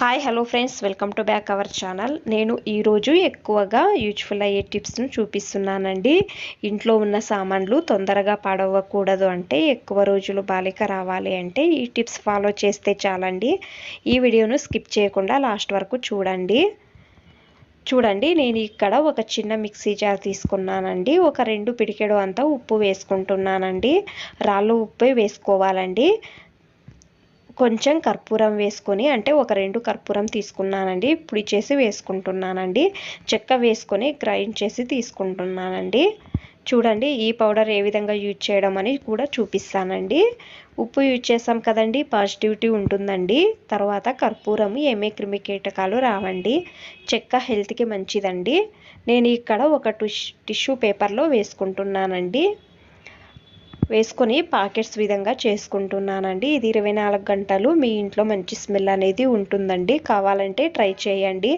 Hi hello friends welcome to back our channel నేను ఈరోజు ఎక్కువగా యూజ్ఫుల్ అయ్యే టిప్స్ను చూపిస్తున్నానండి. ఇంట్లో ఉన్న సామాన్లు తొందరగా పాడవకూడదు అంటే ఎక్కువ రోజులు బాలిక రావాలి అంటే ఈ టిప్స్ ఫాలో చేస్తే చాలండి. ఈ వీడియోను స్కిప్ చేయకుండా లాస్ట్ వరకు చూడండి. చూడండి నేను ఇక్కడ ఒక చిన్న మిక్సీ జార్ తీసుకున్నానండి. ఒక రెండు పిడికెడు అంతా ఉప్పు వేసుకుంటున్నానండి. రాళ్ళు ఉప్పు వేసుకోవాలండి. కొంచెం కర్పూరం వేసుకొని అంటే ఒక రెండు కర్పూరం తీసుకున్నానండి. పొడి చేసి వేసుకుంటున్నానండి. చెక్క వేసుకొని గ్రైండ్ చేసి తీసుకుంటున్నానండి. చూడండి ఈ పౌడర్ ఏ విధంగా యూజ్ చేయడం అని కూడా చూపిస్తానండి. ఉప్పు యూజ్ చేసాం కదండి పాజిటివిటీ ఉంటుందండి. తర్వాత కర్పూరం ఏమే క్రిమి కీటకాలు రావండి. చెక్క హెల్త్కి మంచిదండి. నేను ఇక్కడ ఒక టిష్యూ పేపర్లో వేసుకుంటున్నానండి. వేసుకొని పాకెట్స్ విధంగా చేసుకుంటున్నానండి. ఇది ఇరవై నాలుగు గంటలు మీ ఇంట్లో మంచి స్మెల్ అనేది ఉంటుందండి. కావాలంటే ట్రై చేయండి.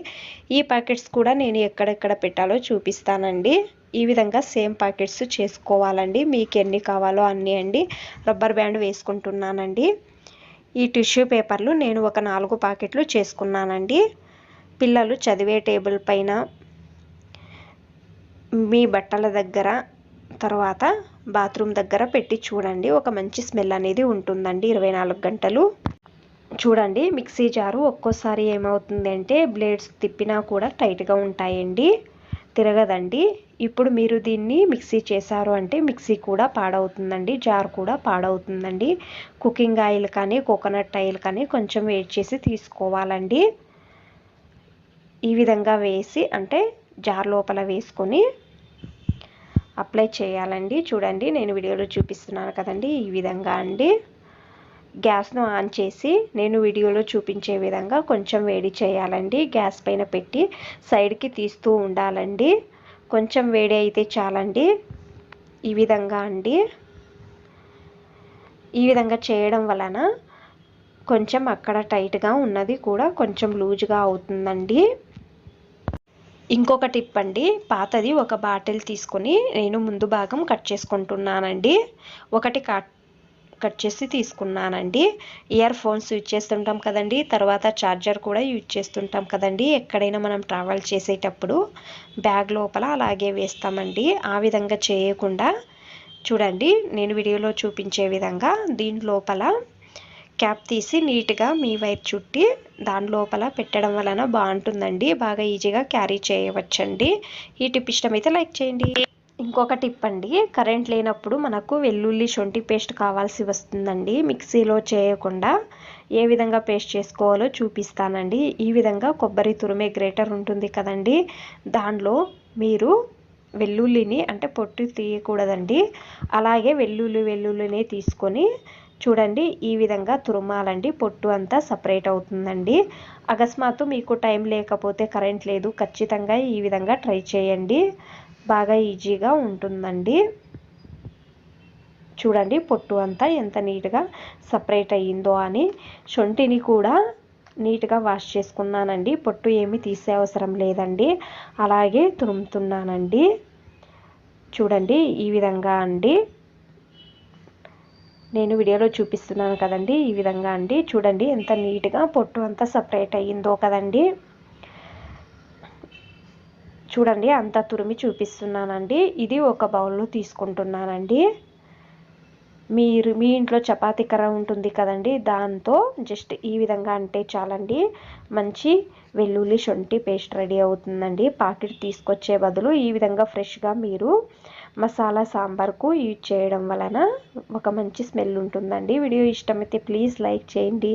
ఈ ప్యాకెట్స్ కూడా నేను ఎక్కడెక్కడ పెట్టాలో చూపిస్తానండి. ఈ విధంగా సేమ్ ప్యాకెట్స్ చేసుకోవాలండి. మీకు ఎన్ని కావాలో అన్నీ అండి. రబ్బర్ బ్యాండ్ వేసుకుంటున్నానండి. ఈ టిష్యూ పేపర్లు నేను ఒక నాలుగు ప్యాకెట్లు చేసుకున్నానండి. పిల్లలు చదివే టేబుల్ పైన మీ బట్టల దగ్గర తర్వాత బాత్రూమ్ దగ్గర పెట్టి చూడండి. ఒక మంచి స్మెల్ అనేది ఉంటుందండి. ఇరవై నాలుగు గంటలు. చూడండి మిక్సీ జారు ఒక్కోసారి ఏమవుతుంది అంటే బ్లేడ్స్ తిప్పినా కూడా టైట్గా ఉంటాయండి. తిరగదండి. ఇప్పుడు మీరు దీన్ని మిక్సీ చేశారు అంటే మిక్సీ కూడా పాడవుతుందండి. జార్ కూడా పాడవుతుందండి. కుకింగ్ ఆయిల్ కానీ కోకోనట్ ఆయిల్ కానీ కొంచెం వేడి చేసి తీసుకోవాలండి. ఈ విధంగా వేసి అంటే జార్ లోపల వేసుకొని అప్లై చేయాలండి. చూడండి నేను వీడియోలో చూపిస్తున్నాను కదండి. ఈ విధంగా అండి. గ్యాస్ను ఆన్ చేసి నేను వీడియోలో చూపించే విధంగా కొంచెం వేడి చేయాలండి. గ్యాస్ పైన పెట్టి సైడ్కి తీస్తూ ఉండాలండి. కొంచెం వేడి అయితే చాలండి. ఈ విధంగా అండి. ఈ విధంగా చేయడం వలన కొంచెం అక్కడ టైట్గా ఉన్నది కూడా కొంచెం లూజ్గా అవుతుందండి. ఇంకొక టిప్ అండి. పాతది ఒక బాటిల్ తీసుకొని నేను ముందు భాగం కట్ చేసుకుంటున్నానండి. ఒకటి కట్ కట్ చేసి తీసుకున్నానండి. ఇయర్ ఫోన్స్ యూజ్ చేస్తుంటాం కదండి. తర్వాత ఛార్జర్ కూడా యూజ్ చేస్తుంటాం కదండి. ఎక్కడైనా మనం ట్రావెల్ చేసేటప్పుడు బ్యాగ్ లోపల అలాగే వేస్తామండి. ఆ విధంగా చేయకుండా చూడండి. నేను వీడియోలో చూపించే విధంగా దీని లోపల క్యాప్ తీసి నీట్గా మీ వైర్ చుట్టి దాని లోపల పెట్టడం వలన బాగుంటుందండి. బాగా ఈజీగా క్యారీ చేయవచ్చండి. ఈ టిప్ ఇష్టమైతే లైక్ చేయండి. ఇంకొక టిప్ అండి. కరెంట్ లేనప్పుడు మనకు వెల్లుల్లి శొంఠి పేస్ట్ కావాల్సి వస్తుందండి. మిక్సీలో చేయకుండా ఏ విధంగా పేస్ట్ చేసుకోవాలో చూపిస్తానండి. ఈ విధంగా కొబ్బరి తురిమే గ్రేటర్ ఉంటుంది కదండి. దానిలో మీరు వెల్లుల్లిని అంటే పొట్టు తీయకూడదండి. అలాగే వెల్లుల్లి వెల్లుల్లిని తీసుకొని చూడండి ఈ విధంగా తురుమాలండి. పొట్టు అంతా సపరేట్ అవుతుందండి. అకస్మాత్తు మీకు టైం లేకపోతే కరెంట్ లేదు ఖచ్చితంగా ఈ విధంగా ట్రై చేయండి. బాగా ఈజీగా ఉంటుందండి. చూడండి పొట్టు అంతా ఎంత నీట్గా సపరేట్ అయ్యిందో అని. శొంఠిని కూడా నీట్గా వాష్ చేసుకున్నానండి. పొట్టు ఏమి తీసే అవసరం లేదండి. అలాగే తురుముతున్నానండి. చూడండి ఈ విధంగా అండి. నేను వీడియోలో చూపిస్తున్నాను కదండి ఈ విధంగా అండి. చూడండి ఎంత నీట్గా పొట్టు అంతా సపరేట్ అయ్యిందో కదండి. చూడండి అంతా తురిమి చూపిస్తున్నానండి. ఇది ఒక బౌల్లో తీసుకుంటున్నానండి. మీరు మీ ఇంట్లో చపాతీ కర్ర ఉంటుంది కదండి దాంతో జస్ట్ ఈ విధంగా అంటే చాలండి. మంచి వెల్లుల్లి శొంఠి పేస్ట్ రెడీ అవుతుందండి. పాకెట్ తీసుకొచ్చే బదులు ఈ విధంగా ఫ్రెష్గా మీరు మసాలా సాంబార్కు యూజ్ చేయడం వలన ఒక మంచి స్మెల్ ఉంటుందండి. వీడియో ఇష్టమైతే ప్లీజ్ లైక్ చేయండి.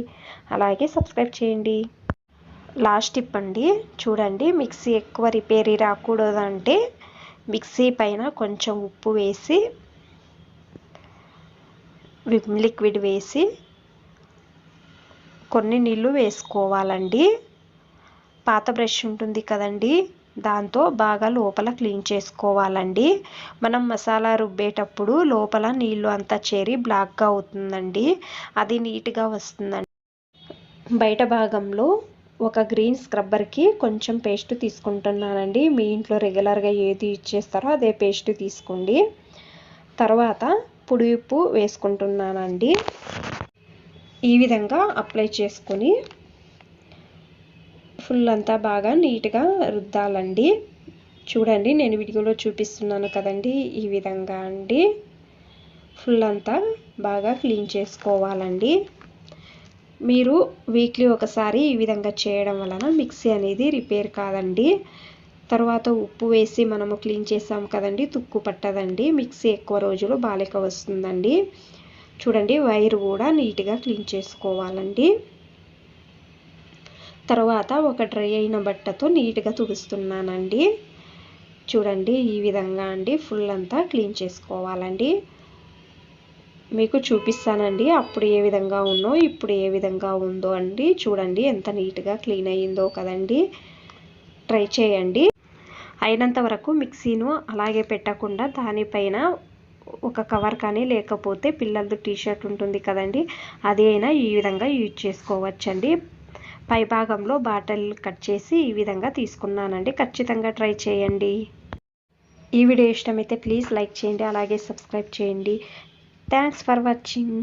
అలాగే సబ్స్క్రైబ్ చేయండి. లాస్ట్ టిప్ అండి. చూడండి మిక్సీ ఎక్కువ రిపేరీ రాకూడదంటే మిక్సీ పైన కొంచెం ఉప్పు వేసి విమ్ లిక్విడ్ వేసి కొన్ని నీళ్ళు వేసుకోవాలండి. పాత బ్రష్ ఉంటుంది కదండి దాంతో బాగా లోపల క్లీన్ చేసుకోవాలండి. మనం మసాలా రుబ్బేటప్పుడు లోపల నీళ్ళు అంతా చేరి బ్లాక్గా అవుతుందండి. అది నీట్గా వస్తుందండి. బయట భాగంలో ఒక గ్రీన్ స్క్రబ్బర్కి కొంచెం పేస్ట్ తీసుకుంటున్నానండి. మీ ఇంట్లో రెగ్యులర్గా ఏది ఇచ్చేస్తారో అదే పేస్ట్ తీసుకోండి. తర్వాత పుడి ఉప్పు వేసుకుంటున్నానండి. ఈ విధంగా అప్లై చేసుకొని ఫుల్ అంతా బాగా నీట్గా రుద్దాలండి. చూడండి నేను వీడియోలో చూపిస్తున్నాను కదండి ఈ విధంగా అండి. ఫుల్ అంతా బాగా క్లీన్ చేసుకోవాలండి. మీరు వీక్లీ ఒకసారి ఈ విధంగా చేయడం వలన మిక్సీ అనేది రిపేర్ కాదండి. తర్వాత ఉప్పు వేసి మనము క్లీన్ చేసాం కదండి తుక్కు పట్టదండి. మిక్సీ ఎక్కువ రోజులు బాలిక వస్తుందండి. చూడండి వైర్ కూడా నీట్గా క్లీన్ చేసుకోవాలండి. తర్వాత ఒక డ్రై అయిన బట్టతో నీట్గా తుడుస్తున్నానండి. చూడండి ఈ విధంగా అండి. ఫుల్ అంతా క్లీన్ చేసుకోవాలండి. మీకు చూపిస్తానండి అప్పుడు ఏ విధంగా ఉన్నో ఇప్పుడు ఏ విధంగా ఉందో అండి. చూడండి ఎంత నీట్గా క్లీన్ అయ్యిందో కదండి. ట్రై చేయండి. అయినంత వరకు మిక్సీను అలాగే పెట్టకుండా దానిపైన ఒక కవర్ కానీ లేకపోతే పిల్లలది టీషర్ట్ ఉంటుంది కదండి అది అయినా ఈ విధంగా యూజ్ చేసుకోవచ్చండి. పై భాగంలో బాటిల్ కట్ చేసి ఈ విధంగా తీసుకున్నానండి. ఖచ్చితంగా ట్రై చేయండి. ఈ వీడియో ఇష్టమైతే ప్లీజ్ లైక్ చేయండి అలాగే సబ్స్క్రైబ్ చేయండి. Thanks for watching.